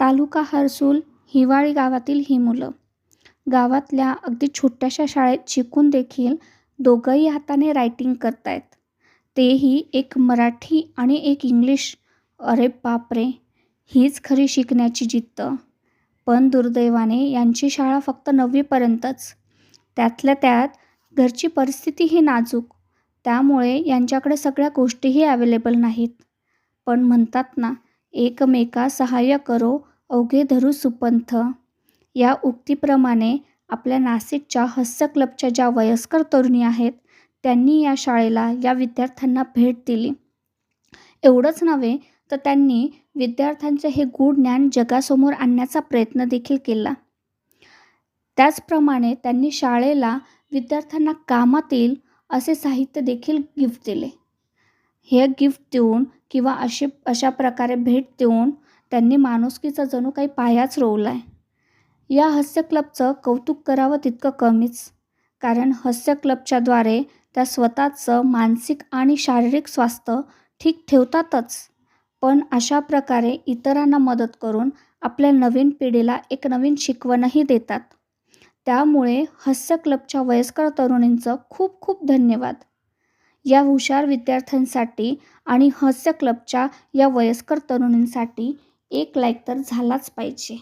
तालुका हर्सूल हिवाळी गावातील ही मुलं. गावातल्या अगदी छोट्याशा शाळेत शिकून देखील दोघंही हाताने रायटिंग करत आहेत तेही एक मराठी आणि एक इंग्लिश. अरे बापरे! हीच खरी शिकण्याची जिद्द. पण दुर्दैवाने यांची शाळा फक्त नववीपर्यंतच. त्यातल्या त्यात घरची परिस्थितीही नाजूक. त्यामुळे यांच्याकडे सगळ्या गोष्टीही अवेलेबल नाहीत. पण म्हणतात ना एकमेका सहाय्य करो अवघे धरू सुपंथ. या उक्तीप्रमाणे आपल्या नाशिकच्या हस्य क्लबच्या ज्या वयस्कर तरुणी आहेत त्यांनी या शाळेला या विद्यार्थ्यांना भेट दिली. एवढंच नव्हे तर त्यांनी विद्यार्थ्यांचे हे गूढ ज्ञान जगासमोर आणण्याचा प्रयत्न देखील केला. त्याचप्रमाणे त्यांनी शाळेला विद्यार्थ्यांना कामात येईल असे साहित्य देखील गिफ्ट दिले. हे गिफ्ट देऊन किंवा असे अशा प्रकारे भेट देऊन त्यांनी माणुसकीचा जणू काही पायाच रोवला आहे या हास्य क्लबचं कौतुक करावं तितकं कमीच कारण हास्य क्लबच्याद्वारे त्या स्वतःचं मानसिक आणि शारीरिक स्वास्थ्य ठीक ठेवतातच. पण अशा प्रकारे इतरांना मदत करून आपल्या नवीन पिढीला एक नवीन शिकवणही देतात. त्यामुळे हास्य क्लबच्या वयस्कर तरुणींचं खूप खूप धन्यवाद. या हुशार विद्यार्थ्यांसाठी आणि हास्य क्लबच्या या वयस्कर तरुणींसाठी एक लाईक तर झालाच पाहिजे.